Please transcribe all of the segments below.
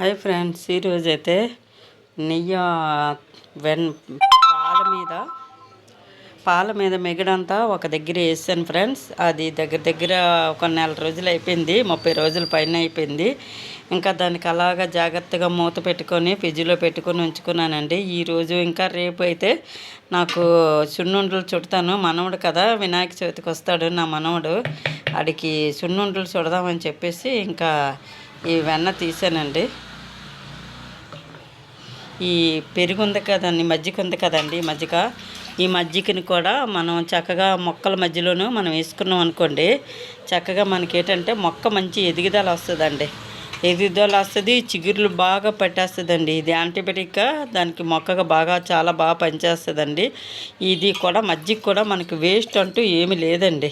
Hi friends ఈరోజు అయితే నెయ్యి వెన్ పాల మీద పాల మీద మిగడంతా ఒక దగ్గర వేసాను ఫ్రెండ్స్. అది దగ్గర దగ్గర ఒక నెల రోజులు అయిపోయింది ముప్పై రోజుల పైన అయిపోయింది. ఇంకా దానికి అలాగా జాగ్రత్తగా మూత పెట్టుకొని ఫ్రిడ్జ్లో పెట్టుకొని ఉంచుకున్నానండి. ఈరోజు ఇంకా రేపు అయితే నాకు సున్నుండలు చుడతాను. మనవడు కదా వినాయక చవితికి వస్తాడు నా మనవడు. ఆడికి సున్నుండలు చుడదామని చెప్పేసి ఇంకా ఈ వెన్న తీసానండి. ఈ పెరుగు ఉంది కదండి మజ్జిగ ఉంది కదండి మజ్జిగ. ఈ మజ్జిగని కూడా మనం చక్కగా మొక్కల మధ్యలోనూ మనం వేసుకున్నాం అనుకోండి చక్కగా మనకి ఏంటంటే మొక్క మంచి ఎదుగుదల వస్తుందండి. ఎదుగుదల వస్తుంది చిగుర్లు బాగా పట్టేస్తుందండి. ఇది యాంటీబయాటిక్గా దానికి మొక్కగా బాగా చాలా బాగా పనిచేస్తుందండి. ఇది కూడా మజ్జిగ కూడా మనకి వేస్ట్ అంటూ ఏమి లేదండి.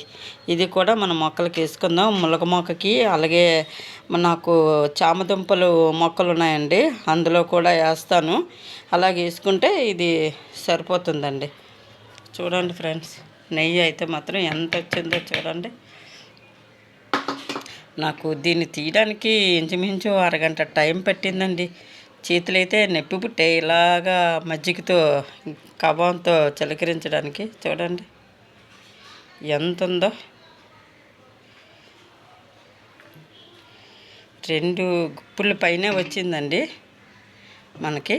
ఇది కూడా మన మొక్కలకి వేసుకుందాం. ములగ మొక్కకి అలాగే నాకు చామదుంపలు మొక్కలు ఉన్నాయండి. అందులో కూడా వేస్తాను. అలాగే వేసుకుంటే ఇది సరిపోతుందండి. చూడండి ఫ్రెండ్స్ నెయ్యి అయితే మాత్రం ఎంత వచ్చిందో చూడండి. నాకు దీన్ని తీయడానికి ఇంచుమించు అరగంట టైం పట్టిందండి. చేతులైతే నొప్పి పుట్టే ఇలాగా మజ్జిగతో కవ్వంతో చిలకరించడానికి చూడండి. ఎంత ఉందో రెండు గుప్పుల పైనే వచ్చిందండి మనకి.